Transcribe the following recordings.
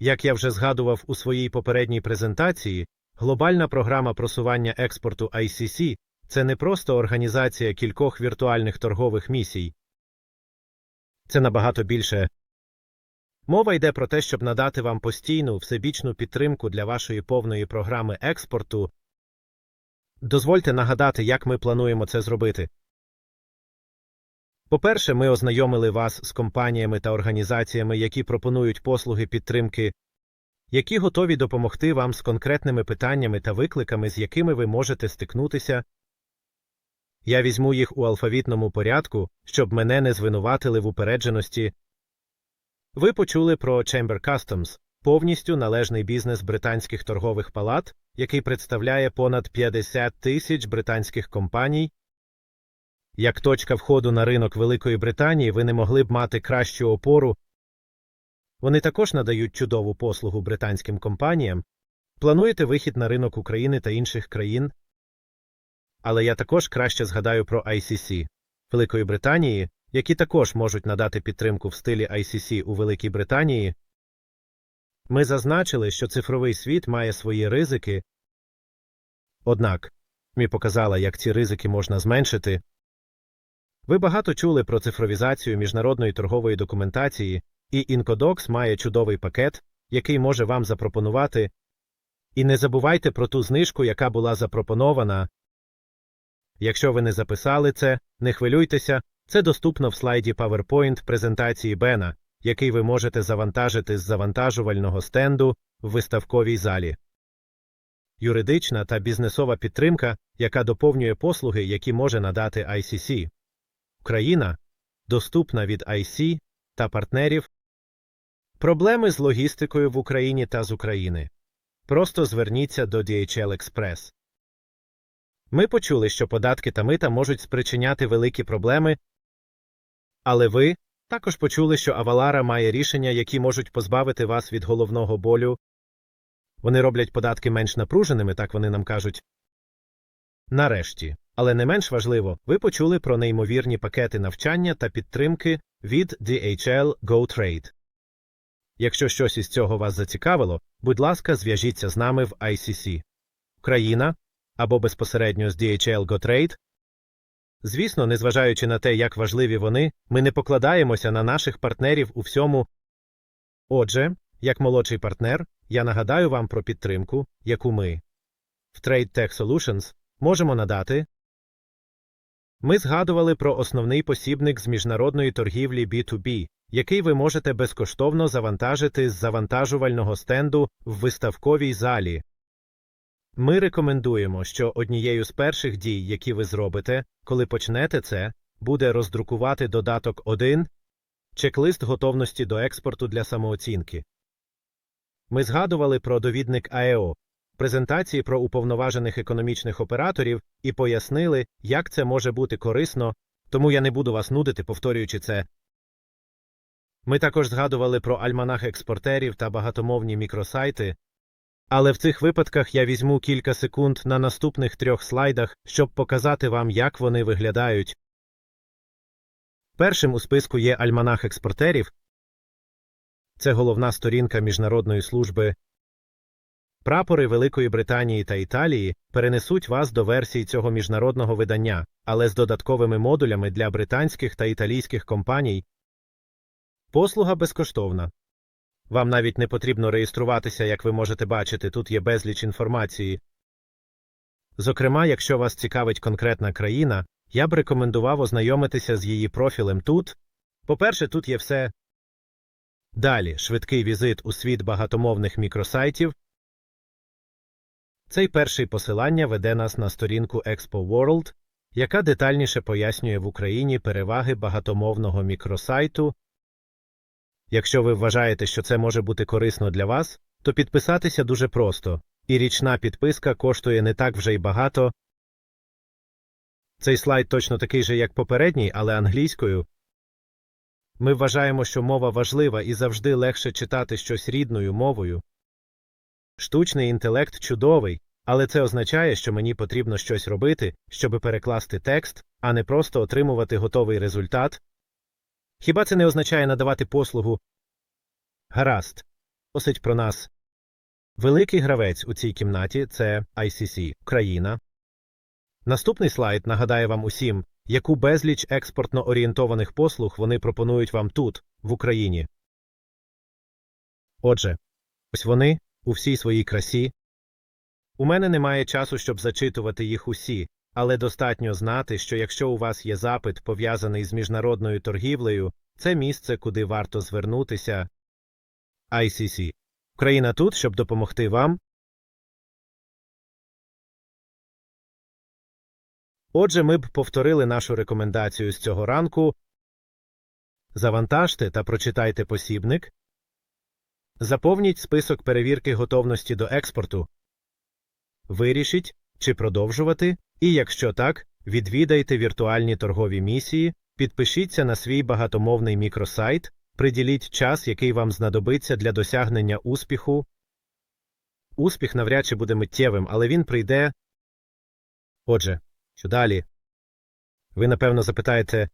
Як я вже згадував у своїй попередній презентації, глобальна програма просування експорту ICC – це не просто організація кількох віртуальних торгових місій. Це набагато більше. Мова йде про те, щоб надати вам постійну, всебічну підтримку для вашої повної програми експорту. Дозвольте нагадати, як ми плануємо це зробити. По-перше, ми ознайомили вас з компаніями та організаціями, які пропонують послуги підтримки, які готові допомогти вам з конкретними питаннями та викликами, з якими ви можете стикнутися. Я візьму їх у алфавітному порядку, щоб мене не звинуватили в упередженості. Ви почули про Chamber Customs – повністю належний бізнес британських торгових палат, який представляє понад 50 тисяч британських компаній. Як точка входу на ринок Великої Британії ви не могли б мати кращу опору. Вони також надають чудову послугу британським компаніям. Плануєте вихід на ринок України та інших країн? Але я також краще згадаю про ICC Великої Британії, які також можуть надати підтримку в стилі ICC у Великій Британії. Ми зазначили, що цифровий світ має свої ризики. Однак, МІ показала, як ці ризики можна зменшити. Ви багато чули про цифровізацію міжнародної торгової документації, і Incodocs має чудовий пакет, який може вам запропонувати. І не забувайте про ту знижку, яка була запропонована. Якщо ви не записали це, не хвилюйтеся, це доступно в слайді PowerPoint презентації Бена, який ви можете завантажити з завантажувального стенду в виставковій залі. Юридична та бізнесова підтримка, яка доповнює послуги, які може надати ICC. Україна доступна від IC та партнерів. Проблеми з логістикою в Україні та з України. Просто зверніться до DHL Express. Ми почули, що податки та мита можуть спричиняти великі проблеми, але ви також почули, що Авалара має рішення, які можуть позбавити вас від головного болю. Вони роблять податки менш напруженими, так вони нам кажуть. Нарешті, але не менш важливо, ви почули про неймовірні пакети навчання та підтримки від DHL GoTrade. Якщо щось із цього вас зацікавило, будь ласка, зв'яжіться з нами в ICC. Україна або безпосередньо з DHL GoTrade. Звісно, незважаючи на те, як важливі вони, ми не покладаємося на наших партнерів у всьому. Отже, як молодший партнер, я нагадаю вам про підтримку, яку ми в Trade Tech Solutions можемо надати. Ми згадували про основний посібник з міжнародної торгівлі B2B, який ви можете безкоштовно завантажити з завантажувального стенду в виставковій залі. Ми рекомендуємо, що однією з перших дій, які ви зробите, коли почнете це, буде роздрукувати додаток 1 чек-лист готовності до експорту для самооцінки. Ми згадували про довідник АЕО, презентації про уповноважених економічних операторів і пояснили, як це може бути корисно, тому я не буду вас нудити, повторюючи це. Ми також згадували про альманах експортерів та багатомовні мікросайти, але в цих випадках я візьму кілька секунд на наступних трьох слайдах, щоб показати вам, як вони виглядають. Першим у списку є альманах експортерів. Це головна сторінка міжнародної служби. Прапори Великої Британії та Італії перенесуть вас до версій цього міжнародного видання, але з додатковими модулями для британських та італійських компаній. Послуга безкоштовна. Вам навіть не потрібно реєструватися, як ви можете бачити, тут є безліч інформації. Зокрема, якщо вас цікавить конкретна країна, я б рекомендував ознайомитися з її профілем тут. По-перше, тут є все. Далі швидкий візит у світ багатомовних мікросайтів. Цей перший посилання веде нас на сторінку Expo World, яка детальніше пояснює в Україні переваги багатомовного мікросайту. Якщо ви вважаєте, що це може бути корисно для вас, то підписатися дуже просто, і річна підписка коштує не так вже й багато. Цей слайд точно такий же, як попередній, але англійською. Ми вважаємо, що мова важлива і завжди легше читати щось рідною мовою. Штучний інтелект чудовий, але це означає, що мені потрібно щось робити, щоб перекласти текст, а не просто отримувати готовий результат. Хіба це не означає надавати послугу? Гаразд. просить про нас. Великий гравець у цій кімнаті це ICC Україна. Наступний слайд нагадає вам усім, яку безліч експортно орієнтованих послуг вони пропонують вам тут, в Україні. Отже, ось вони у всій своїй красі. У мене немає часу, щоб зачитувати їх усі, але достатньо знати, що якщо у вас є запит, пов'язаний з міжнародною торгівлею, це місце, куди варто звернутися. ICC. Україна тут, щоб допомогти вам. Отже, ми б повторили нашу рекомендацію з цього ранку. Завантажте та прочитайте посібник. Заповніть список перевірки готовності до експорту. Вирішіть, чи продовжувати, і якщо так, відвідайте віртуальні торгові місії, підпишіться на свій багатомовний мікросайт, приділіть час, який вам знадобиться для досягнення успіху. Успіх навряд чи буде миттєвим, але він прийде. Отже, що далі? Ви напевно запитаєте.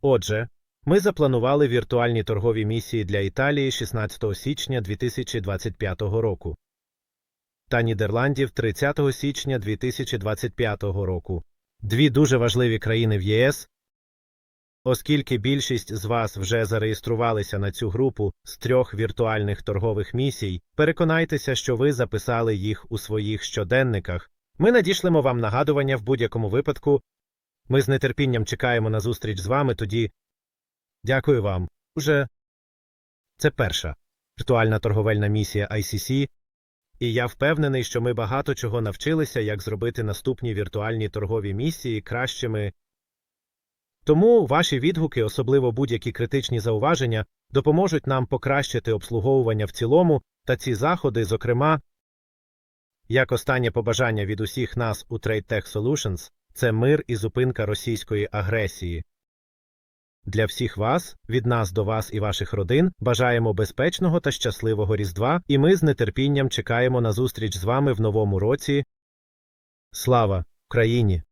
Отже, ми запланували віртуальні торгові місії для Італії 16 січня 2025 року та Нідерландів 30 січня 2025 року. Дві дуже важливі країни в ЄС. Оскільки більшість з вас вже зареєструвалися на цю групу з трьох віртуальних торгових місій, переконайтеся, що ви записали їх у своїх щоденниках. Ми надішлемо вам нагадування в будь-якому випадку. Ми з нетерпінням чекаємо на зустріч з вами тоді. Дякую вам. Уже це перша віртуальна торговельна місія ICC, і я впевнений, що ми багато чого навчилися, як зробити наступні віртуальні торгові місії кращими. Тому ваші відгуки, особливо будь-які критичні зауваження, допоможуть нам покращити обслуговування в цілому та ці заходи, зокрема, як останнє побажання від усіх нас у Trade Tech Solutions – це мир і зупинка російської агресії. Для всіх вас, від нас до вас і ваших родин, бажаємо безпечного та щасливого Різдва, і ми з нетерпінням чекаємо на зустріч з вами в новому році. Слава Україні!